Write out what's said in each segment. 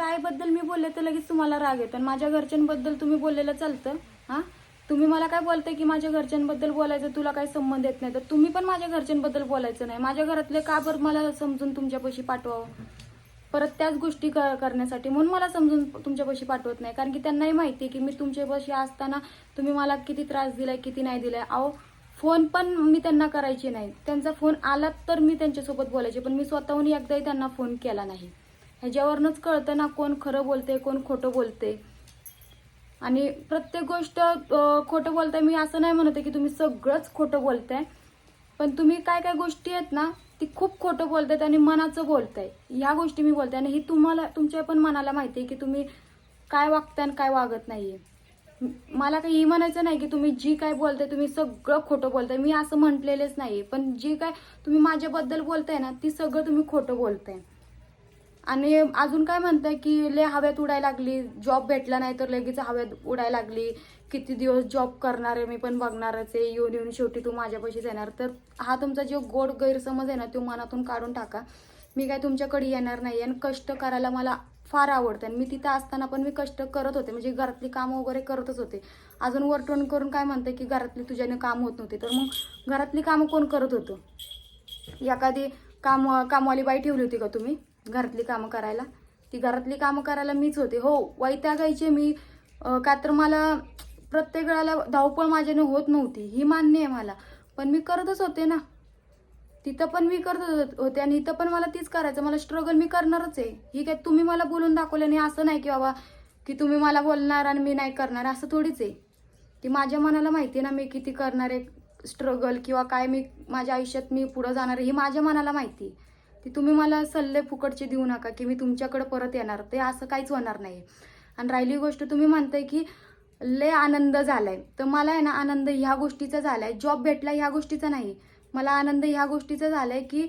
तुमच्या आईबद्दल मी बोलले तर लगेच तुम्हाला राग येतो. आणि माझ्या घरच्यांबद्दल तुम्ही बोललेलं चालतं. हां? तुम्ही मला काय बोलताय की माझ्या घरच्यांबद्दल बोलायचं तुला काही संबंध येत नाही. तर तुम्ही पण माझ्या घरच्यांबद्दल बोलायचं नाही. माझ्या घरातले का बरं मला समजून तुमच्यापाशी पाठवावं? परत त्याच गोष्टी क- करण्यासाठी म्हणून मला समजून तुमच्यापाशी पाठवत नाही. कारण की त्यांनाही माहिती आहे की मी तुमच्यापाशी असताना तुम्ही मला किती त्रास दिलाय किती नाही दिलाय. अहो फोन पण मी त्यांना करायचे नाही. त्यांचा फोन आला तर मी त्यांच्यासोबत बोलायचे. पण मी स्वतःहून एकदाही त्यांना फोन केला नाही. ह्याच्यावरनंच कळतं ना कोण खरं बोलते कोण खोटं बोलते आणि प्रत्येक गोष्ट खोटं बोलताय मी असं नाही म्हणत आहे की तुम्ही सगळंच खोटं बोलताय. पण तुम्ही काय काय गोष्टी आहेत ना ती खूप खोटं बोलतायत आणि मनाचं बोलताय. ह्या गोष्टी मी बोलते आणि ही तुम्हाला तुमच्या पण मनाला माहिती आहे की तुम्ही काय वागताय आणि काय वागत नाहीये. मला काही म्हणायचं नाही की तुम्ही जी काय बोलताय तुम्ही सगळं खोटं बोलताय. मी असं म्हटलेलेच नाही पण जी काय तुम्ही माझ्याबद्दल बोलताय ना ती सगळं तुम्ही खोटं बोलताय. आणि अजून काय म्हणताय की ले हव्यात उडायला लागली जॉब भेटला नाही तर लगेच हव्यात उडायला लागली. किती दिवस जॉब करणार आहे मी पण बघणारच आहे. येऊन येऊन शेवटी तू माझ्यापाशीच येणार. तर हा तुमचा जो गोड गैरसमज आहे ना तो मनातून काढून टाका. मी काय तुमच्याकडे येणार नाही आणि कष्ट करायला मला फार आवडतं. आणि मी तिथं असताना पण मी कष्ट करत होते. म्हणजे घरातली कामं वगैरे करतच होते. अजून वरटवण करून काय म्हणते की घरातली तुझ्याने काम होत नव्हते. तर मग घरातली कामं कोण करत होतं? एखादी काम कामवाली बाई ठेवली होती का तुम्ही? घरातली कामं करायला. ती घरातली कामं करायला मीच होते. हो वैतागायचे मी. का तर मला प्रत्येक वेळाला धावपळ माझ्याने होत नव्हती. ही मान्य आहे मला. पण मी करतच होते ना. तिथं पण मी करत होते आणि इथं पण मला तीच करायचं. मला स्ट्रगल मी करणारच आहे. ही काय तुम्ही मला बोलून दाखवलं नाही. असं नाही की बाबा की तुम्ही मला बोलणार आणि मी नाही करणार. असं थोडीच आहे. की माझ्या मनाला माहिती आहे ना मी किती करणार आहे. स्ट्रगल किंवा काय मी माझ्या आयुष्यात मी पुढं जाणार आहे ही माझ्या मनाला माहिती आहे. ती तुम्ही मला सल्ले फुकटचे देऊ नका की मी तुमच्याकडे परत येणार. ते असं काहीच होणार नाही. आणि राहिली गोष्ट तुम्ही म्हणताय की लय आनंद झालाय. तर मला आहे ना आनंद ह्या गोष्टीचा झालाय. जॉब भेटला ह्या गोष्टीचा नाही. मला आनंद ह्या गोष्टीचा झालाय की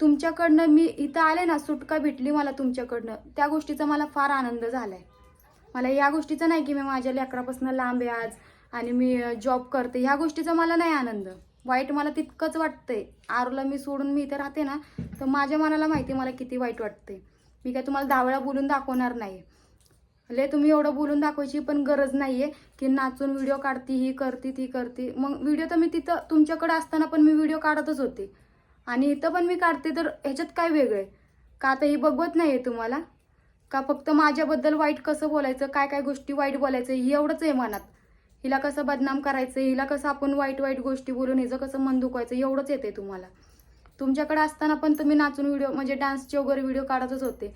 तुमच्याकडनं मी इथं आले ना सुटका भेटली मला तुमच्याकडनं. त्या गोष्टीचा मला फार आनंद झालाय. मला या गोष्टीचा नाही की मी माझ्या लेकरापासून लांब आहे आज आणि मी जॉब करते. ह्या गोष्टीचा मला नाही आनंद. वाईट मला तितकंच वाटतंय. आरूला मी सोडून मी इथे राहते ना तर माझ्या मनाला माहिती मला किती वाईट वाटते मी काय तुम्हाला दहा वेळा बोलून दाखवणार नाही. ले तुम्ही एवढं बोलून दाखवायची पण गरज नाहीये की नाचून व्हिडिओ काढती ही करती ती करती. मग व्हिडिओ तर मी तिथं तुमच्याकडे असताना पण मी व्हिडिओ काढतच होते. आणि इथं पण मी काढते तर ह्याच्यात काय वेगळं आहे? का आता ही बघवत नाहीये तुम्हाला? का फक्त माझ्याबद्दल वाईट कसं बोलायचं काय काय गोष्टी वाईट बोलायचं एवढंच आहे मनात. हिला कसं बदनाम करायचं हिला कसं आपण वाईट वाईट गोष्टी बोलून हिचं कसं मन दुखवायचं एवढंच येते तुम्हाला. तुमच्याकडे असताना पण तुम्ही नाचून व्हिडिओ म्हणजे डान्सचे वगैरे व्हिडिओ काढतच होते.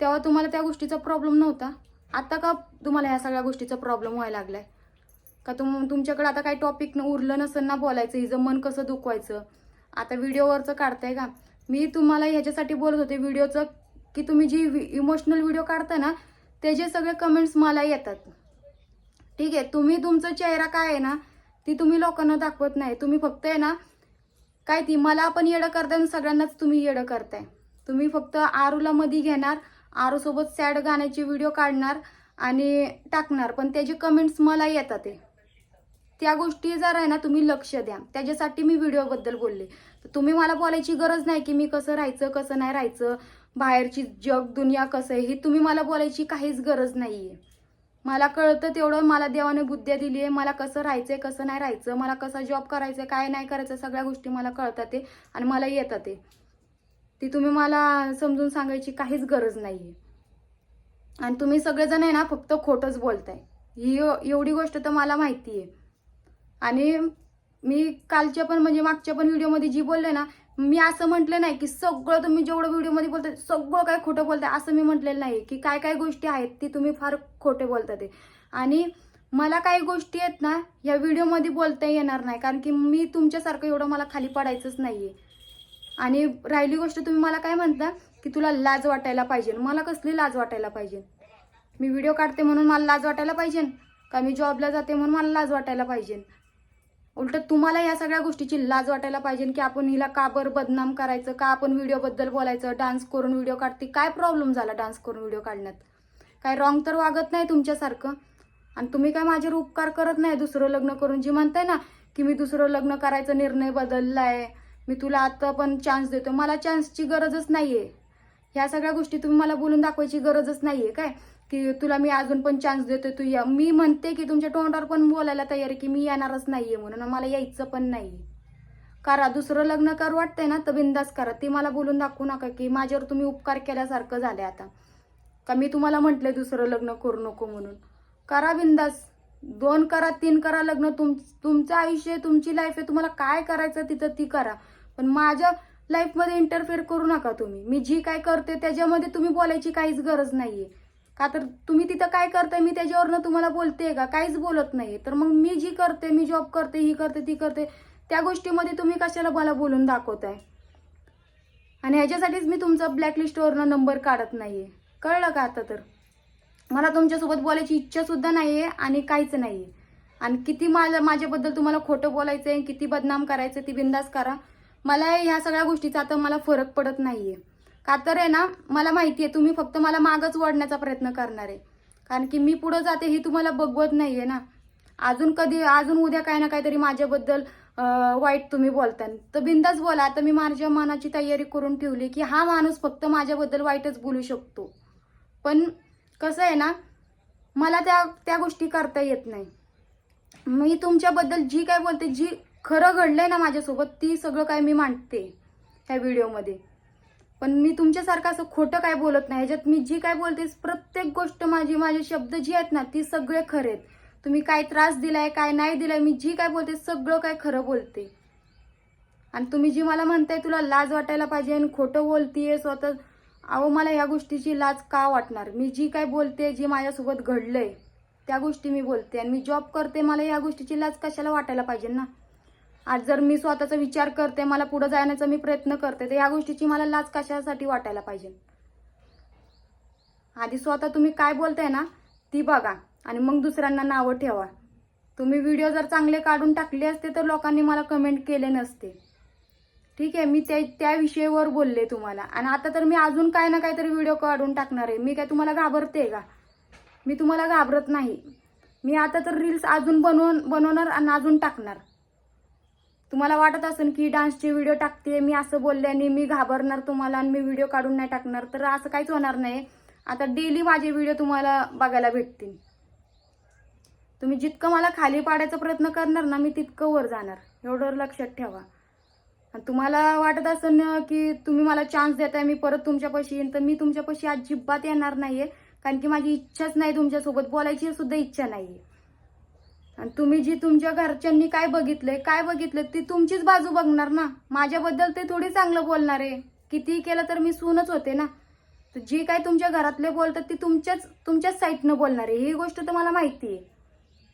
तेव्हा तुम्हाला त्या गोष्टीचा प्रॉब्लेम नव्हता? आता का तुम्हाला ह्या सगळ्या गोष्टीचा प्रॉब्लेम व्हायला लागलाय? का तुम तुमच्याकडे आता काही टॉपिक उरलं नसेल ना बोलायचं हिचं मन कसं दुखवायचं? आता व्हिडिओवरचं काढताय का? मी तुम्हाला ह्याच्यासाठी बोलत होते व्हिडिओचं की तुम्ही जी इमोशनल व्हिडिओ काढता ना त्याचे सगळे कमेंट्स मला येतात. ठीक आहे तुम्ही तुमचा चेहरा काय आहे ना ती तुम्ही लोकांना दाखवत नाही. तुम्ही फक्त आहे ना काय ती मला पण येडं करताय आणि सगळ्यांनाच तुम्ही येडं करताय. तुम्ही फक्त आरूला मध्ये घेणार आरूसोबत सॅड गाण्याचे व्हिडिओ काढणार आणि टाकणार पण त्याचे कमेंट्स मला येतात ते. त्या गोष्टी जर आहे ना तुम्ही लक्ष द्या. त्याच्यासाठी मी व्हिडिओबद्दल बोलले. तर तुम्ही मला बोलायची गरज नाही की मी कसं राहायचं कसं नाही राहायचं बाहेरची जग दुनिया कसं आहे ही तुम्ही मला बोलायची काहीच गरज नाही आहे मला कळतं तेवढं मला देवाने बुद्ध्या दिली आहे मला कसं राहायचंय कसं नाही राहायचं मला कसा जॉब करायचं काय नाही करायचं सगळ्या गोष्टी मला कळतात ते आणि मला येतात ते. ती तुम्ही मला समजून सांगायची काहीच गरज नाही आहे आणि तुम्ही सगळेजण आहे ना फक्त खोटंच बोलताय. ही एवढी गोष्ट तर मला माहिती आहे आणि मी कालच्या पण म्हणजे मागच्या पण व्हिडिओमध्ये जी बोलले ना मी असं म्हटलं नाही की सगळं तुम्ही जेवढं व्हिडिओमध्ये बोलताय सगळं काय खोटं बोलताय असं मी म्हटलेलं नाही की काय काय गोष्टी आहेत ती तुम्ही फार खोटे बोलता ते. आणि मला काही गोष्टी आहेत ना या व्हिडिओमध्ये बोलता येणार नाही कारण की मी तुमच्यासारखं एवढं मला खाली पडायचंच नाहीये. आणि राहिली गोष्ट तुम्ही मला काय म्हणता की तुला लाज वाटायला पाहिजे. मला कसली लाज वाटायला पाहिजे? मी व्हिडिओ काढते म्हणून मला लाज वाटायला पाहिजे? का मी जॉबला जाते म्हणून मला लाज वाटायला पाहिजे? उलट तुम्हाला या सगळ्या गोष्टीची लाज वाटायला पाहिजे की आपण हिला का बरं बदनाम करायचं का आपण व्हिडिओबद्दल बोलायचं डान्स करून व्हिडिओ काढते? काय प्रॉब्लेम झाला डान्स करून व्हिडिओ काढण्यात? काय रॉंग तर वागत नाही तुमच्यासारखं. आणि तुम्ही काय माझ्यावर उपकार करत नाही दुसरं लग्न करून? जी म्हणताय ना की मी दुसरं लग्न करायचा निर्णय बदलला आहे मी तुला आता पण चान्स देतो मला चान्सची गरजच नाही आहे ह्या सगळ्या गोष्टी तुम्ही मला बोलून दाखवायची गरजच नाहीये काय? की तुला मी अजून पण चान्स देतोय तू या. मी म्हणते की तुमच्या तोंडावर पण बोलायला तयार आहे की मी येणारच नाहीये म्हणून मला यायचं पण नाही करा दुसरं लग्न करू वाटतंय ना तर बिंदास करा. ती मला बोलून दाखवू नका की माझ्यावर तुम्ही उपकार केल्यासारखं झाले आता. का मी तुम्हाला म्हटलंय दुसरं लग्न करू नको म्हणून. करा बिंदास. दोन करा तीन करा लग्न. तुम तुमचं आयुष्य आहे, तुमची लाईफ आहे. तुम्हाला काय करायचं तिथं ती करा. पण माझ्या लाईफमध्ये इंटरफेअर करू नका तुम्ही. मी जी काय करते त्याच्यामध्ये तुम्ही बोलायची काहीच गरज नाहीये. का तर तुम्ही तिथं काय करताय मी त्याच्यावरनं तुम्हाला बोलते का? काहीच बोलत नाही तर मग मी जी करते मी जॉब करते ही करते ती करते त्या गोष्टीमध्ये तुम्ही कशाला मला बोलून दाखवताय? आणि ह्याच्यासाठीच मी तुमचा ब्लॅकलिस्टवरनं नंबर काढत नाही आहे कळलं का आता तर? मला तुमच्यासोबत बोलायची इच्छासुद्धा नाही आहे आणि काहीच नाही आहे आणि किती माझ्या माझ्याबद्दल तुम्हाला खोटं बोलायचं आहे किती बदनाम करायचं ती बिंदास करा. मला ह्या सगळ्या गोष्टीचा आता मला फरक पडत नाही आहे का तर आहे ना मला माहिती आहे तुम्ही फक्त मला मागच वाढण्याचा प्रयत्न करणार आहे. कारण की मी पुढं जाते हे तुम्हाला बघवत नाही आहे ना. अजून कधी अजून उद्या काही ना काहीतरी माझ्याबद्दल वाईट तुम्ही बोलता तर बिंदास बोला आता मी माझ्या मनाची तयारी करून ठेवली की हा माणूस फक्त माझ्याबद्दल वाईटच बोलू शकतो. पण कसं आहे ना मला त्या त्या गोष्टी करता येत नाही. मी तुमच्याबद्दल जी काय बोलते जी खरं घडलंय ना माझ्यासोबत ती सगळं काय मी मांडते ह्या व्हिडिओमध्ये. पण मी तुमच्यासारखं असं खोटं काय बोलत नाही. ह्याच्यात मी जी काय बोलते प्रत्येक गोष्ट माझी माझे शब्द जी आहेत ना ती सगळे खरे आहेत. तुम्ही काय त्रास दिलाय काय नाही दिलाय मी जी काय बोलते सगळं काय खरं बोलते. आणि तुम्ही जी मला म्हणताय तुला लाज वाटायला पाहिजे आणि खोटं बोलतीये स्वतः अहो मला ह्या गोष्टीची लाज का वाटणार? मी जी काय बोलते जी माझ्यासोबत घडलंय त्या गोष्टी मी बोलते. आणि मी जॉब करते मला या गोष्टीची लाज कशाला वाटायला पाहिजे ना? आज जर मी स्वतःचा विचार करते मला पुढे जाण्याचा मी प्रयत्न करते तर या गोष्टीची मला लाज कशासाठी वाटायला पाहिजे? आधी स्वतः तुम्ही काय बोलताय ना ती बघा आणि मग दुसऱ्यांना नावं ठेवा. तुम्ही व्हिडिओ जर चांगले काढून टाकले असते तर लोकांनी मला कमेंट केले नसते. ठीक आहे मी त्या त्या विषयावर बोलले तुम्हाला. आणि आता तर मी अजून काय ना काहीतरी व्हिडिओ काढून टाकणार आहे. मी काय तुम्हाला घाबरते का? मी तुम्हाला घाबरत नाही. मी आता तर रील्स अजून बनवून बनवणार आणि अजून टाकणार. तुम्हाला वाटत असेल की डान्सचे व्हिडिओ टाकते मी असं बोलल्याने मी घाबरणार तुम्हाला आणि मी व्हिडिओ काढून नाही टाकणार तर असं काहीच होणार नाही. आता डेली माझे व्हिडिओ तुम्हाला बघायला भेटतील. तुम्ही जितकं मला खाली पाडायचा प्रयत्न करणार ना मी तितकं वर जाणार. एवढं लक्षात ठेवा. आणि तुम्हाला वाटत असेल की तुम्ही मला चान्स देताय मी परत तुमच्यापाशी येईन तर मी तुमच्यापाशी अजिबात येणार नाहीये. कारण की माझी इच्छाच नाही तुमच्यासोबत. बोलायची सुद्धा इच्छा नाहीये. आणि तुम्ही जी तुमच्या घरच्यांनी काय बघितलंय काय बघितलंय ती तुमचीच बाजू बघणार ना. माझ्याबद्दल ते थोडी चांगलं बोलणार आहे. कितीही केलं तर मी सूनच होते ना. तर जी काय तुमच्या घरातले बोलतात ती तुमच्याच तुमच्याच साईटनं बोलणार आहे. ही गोष्ट तर मला माहिती आहे.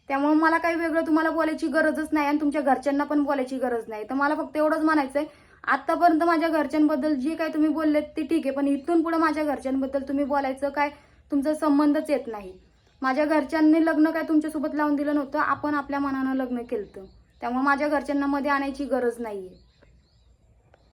त्यामुळे मला काही वेगळं तुम्हाला बोलायची गरजच नाही आणि तुमच्या घरच्यांना पण बोलायची गरज नाही. तर मला फक्त एवढंच म्हणायचं आहे आत्तापर्यंत माझ्या घरच्यांबद्दल जी काय तुम्ही बोललेत ते ठीक आहे. पण इथून पुढे माझ्या घरच्यांबद्दल तुम्ही बोलायचं काय तुमचा संबंधच येत नाही. माझ्या घरच्यांनी लग्न काय तुमच्यासोबत लावून दिलं नव्हतं आपण आपल्या मनानं लग्न केलं त्यामुळे माझ्या घरच्यांना मध्ये आणायची गरज नाहीये.